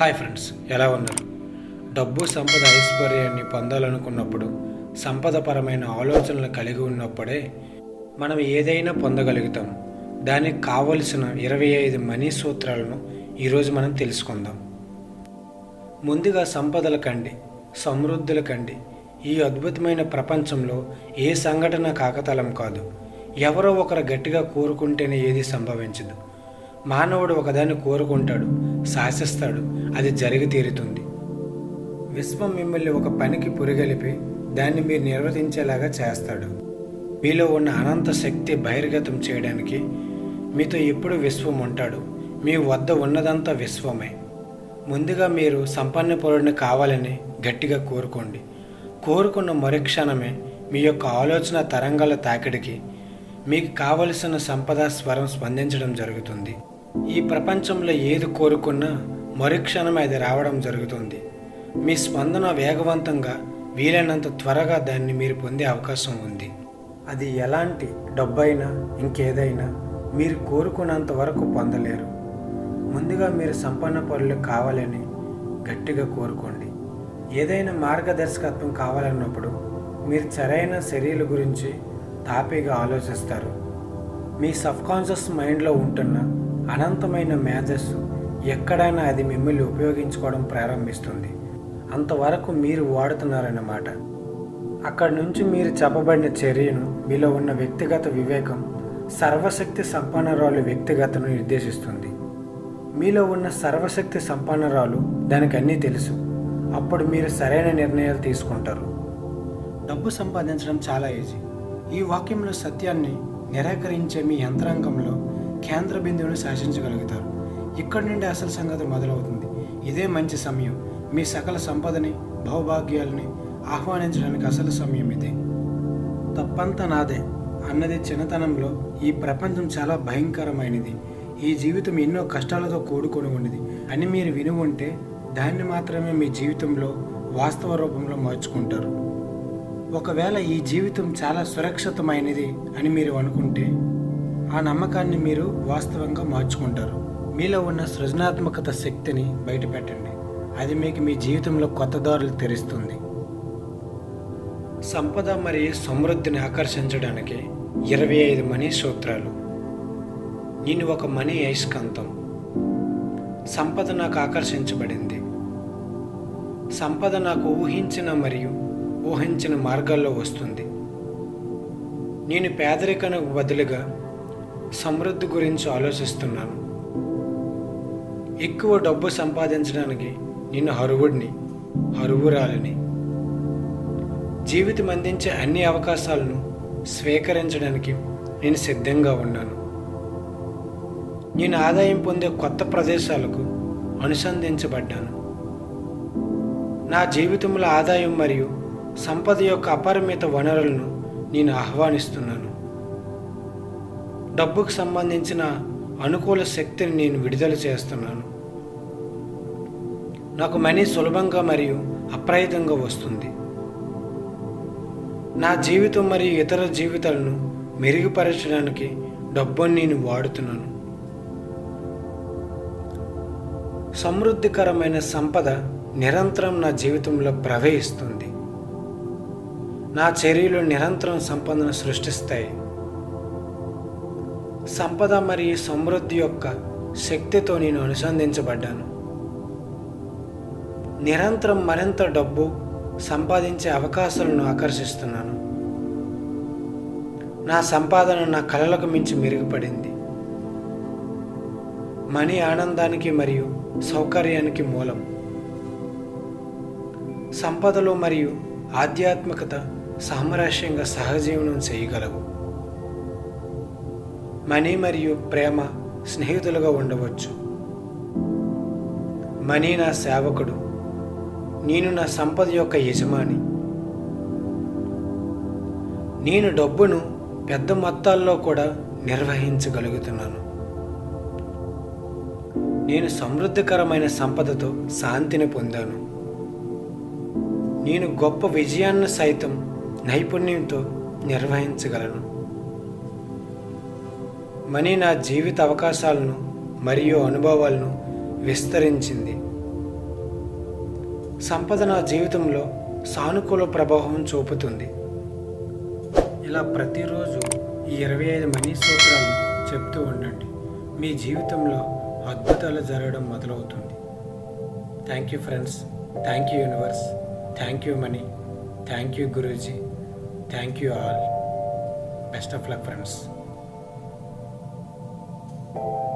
Hi friends ఎలా ఉన్నారు? డబ్బు సంపద ఐశ్వర్యాన్ని పొందాలనుకున్నప్పుడు సంపదపరమైన ఆలోచనలు కలిగి ఉన్నప్పుడే మనం ఏదైనా పొందగలుగుతాం. దానికి కావలసిన ఇరవై ఐదు మనీ సూత్రాలను ఈరోజు మనం తెలుసుకుందాం. ముందుగా సంపదల కండి సమృద్ధుల కండి. ఈ అద్భుతమైన ప్రపంచంలో ఏ సంఘటన కాకతలం కాదు. ఎవరో ఒకరు గట్టిగా కోరుకుంటేనే ఏది సంభవించదు. మానవుడు ఒకదాన్ని కోరుకుంటాడు శాసిస్తాడు అది జరిగి తీరుతుంది. విశ్వం మిమ్మల్ని ఒక పనికి పురిగలిపి దాన్ని మీరు నిర్వర్తించేలాగా చేస్తాడు. మీలో ఉన్న అనంత శక్తి బహిర్గతం చేయడానికి మీతో ఎప్పుడు విశ్వం ఉంటాడు. మీ వద్ద ఉన్నదంతా విశ్వమే. ముందుగా మీరు సంపన్న పౌరుడిని కావాలని గట్టిగా కోరుకోండి. కోరుకున్న మరుక్షణమే మీ యొక్క ఆలోచన తరంగాల తాకిడికి మీకు కావలసిన సంపద స్వరం స్పందించడం జరుగుతుంది. ఈ ప్రపంచంలో ఏది కోరుకున్నా మరుక్షణమే అది రావడం జరుగుతుంది. మీ స్పందన వేగవంతంగా వీలైనంత త్వరగా దాన్ని మీరు పొందే అవకాశం ఉంది. అది ఎలాంటి డబ్బైనా ఇంకేదైనా మీరు కోరుకున్నంత వరకు పొందలేరు. ముందుగా మీరు సంపన్న పనులు కావాలని గట్టిగా కోరుకోండి. ఏదైనా మార్గదర్శకత్వం కావాలన్నప్పుడు మీరు సరైన చర్యల గురించి తాపీగా ఆలోచిస్తారు. మీ సబ్కాన్షియస్ మైండ్లో ఉంటున్న అనంతమైన మేధస్సు ఎక్కడైనా అది మిమ్మల్ని ఉపయోగించుకోవడం ప్రారంభిస్తుంది. అంతవరకు మీరు వాడుతున్నారన్నమాట. అక్కడి నుంచి మీరు చెప్పబడిన చర్యను మీలో ఉన్న వ్యక్తిగత వివేకం సర్వశక్తి సంపన్నరాలు వ్యక్తిగతను నిర్దేశిస్తుంది. మీలో ఉన్న సర్వశక్తి సంపన్నరాలు దానికి అన్నీ తెలుసు. అప్పుడు మీరు సరైన నిర్ణయాలు తీసుకుంటారు. డబ్బు సంపాదించడం చాలా ఈజీ ఈ వాక్యంలో సత్యాన్ని నిరాకరించే మీ యంత్రాంగంలో కేంద్ర బిందువును శాసించగలుగుతారు. ఇక్కడి నుండి అసలు సంగతి మొదలవుతుంది. ఇదే మంచి సమయం. మీ సకల సంపదని భౌభాగ్యాలని ఆహ్వానించడానికి అసలు సమయం ఇదే. తప్పంతా నాదే. అన్నది చిన్నతనంలో ఈ ప్రపంచం చాలా భయంకరమైనది. ఈ జీవితం ఎన్నో కష్టాలతో కూడుకొని ఉన్నది. అని మీరు విని ఉంటే దాన్ని మాత్రమే మీ జీవితంలో వాస్తవ రూపంలో మార్చుకుంటారు. ఒకవేళ ఈ జీవితం చాలా సురక్షితమైనది అని మీరు అనుకుంటే ఆ నమ్మకాన్ని మీరు వాస్తవంగా మార్చుకుంటారు. మీలో ఉన్న సృజనాత్మకత శక్తిని బయటపెట్టండి. అది మీకు మీ జీవితంలో కొత్త దారులు తెరుస్తుంది. సంపద మరియు సమృద్ధిని ఆకర్షించడానికి ఇరవై ఐదు మనీ సూత్రాలు. నేను ఒక మనీ అయస్కాంతం. సంపద నాకు ఆకర్షించబడింది. సంపద నాకు ఊహించిన మరియు ఊహించిన మార్గాల్లో వస్తుంది. నేను పేదరికానికి బదులుగా సమృద్ధి గురించి ఆలోచిస్తున్నాను. ఎక్కువ డబ్బు సంపాదించడానికి నేను హరువుడిని హరువురాలిని జీవితం అందించే అన్ని అవకాశాలను స్వీకరించడానికి నేను సిద్ధంగా ఉన్నాను. నేను ఆదాయం పొందే కొత్త ప్రదేశాలకు అనుసంధించబడ్డాను. నా జీవితంలో ఆదాయం మరియు సంపద యొక్క అపరిమిత వనరులను నేను ఆహ్వానిస్తున్నాను. డబ్బుకు సంబంధించిన అనుకూల శక్తిని నేను విడుదల చేస్తున్నాను. నాకు మనీ సులభంగా మరియు అప్రయతంగా వస్తుంది. నా జీవితం మరియు ఇతర జీవితాలను మెరుగుపరచడానికి డబ్బుని నేను వాడుతున్నాను. సమృద్ధికరమైన సంపద నిరంతరం నా జీవితంలో ప్రవహిస్తుంది. నా చర్యలు నిరంతరం సంపదను సృష్టిస్తాయి. సంపద మరియు సమృద్ధి యొక్క శక్తితో నేను అనుసంధించబడ్డాను. నిరంతరం మరింత డబ్బు సంపాదించే అవకాశాలను ఆకర్షిస్తున్నాను. నా సంపాదన నా కళలకు మించి మెరుగుపడింది. మనీ ఆనందానికి మరియు సౌకర్యానికి మూలం. సంపదలు మరియు ఆధ్యాత్మికత సామరస్యంగా సహజీవనం చేయగలవు. మనీ మరియు ప్రేమ స్నేహితులుగా ఉండవచ్చు. మనీ నా సేవకుడు నేను నా సంపద యొక్క యజమాని. నేను డబ్బును పెద్ద మొత్తాల్లో కూడా నిర్వహించగలుగుతున్నాను. నేను సమృద్ధికరమైన సంపదతో శాంతిని పొందాను. నేను గొప్ప విజయాన్ని సైతం నైపుణ్యంతో నిర్వహించగలను. మనీ నా జీవిత అవకాశాలను మరియు అనుభవాలను విస్తరించింది. సంపద నా జీవితంలో సానుకూల ప్రభావం చూపుతుంది. ఇలా ప్రతిరోజు ఈ ఇరవై ఐదు మనీ సూత్రాలను చెప్తూ ఉండండి. మీ జీవితంలో అద్భుతాలు జరగడం మొదలవుతుంది. Thank you friends. Thank you universe. Thank you money. Thank you Guruji. Thank you all. Best of luck friends. you.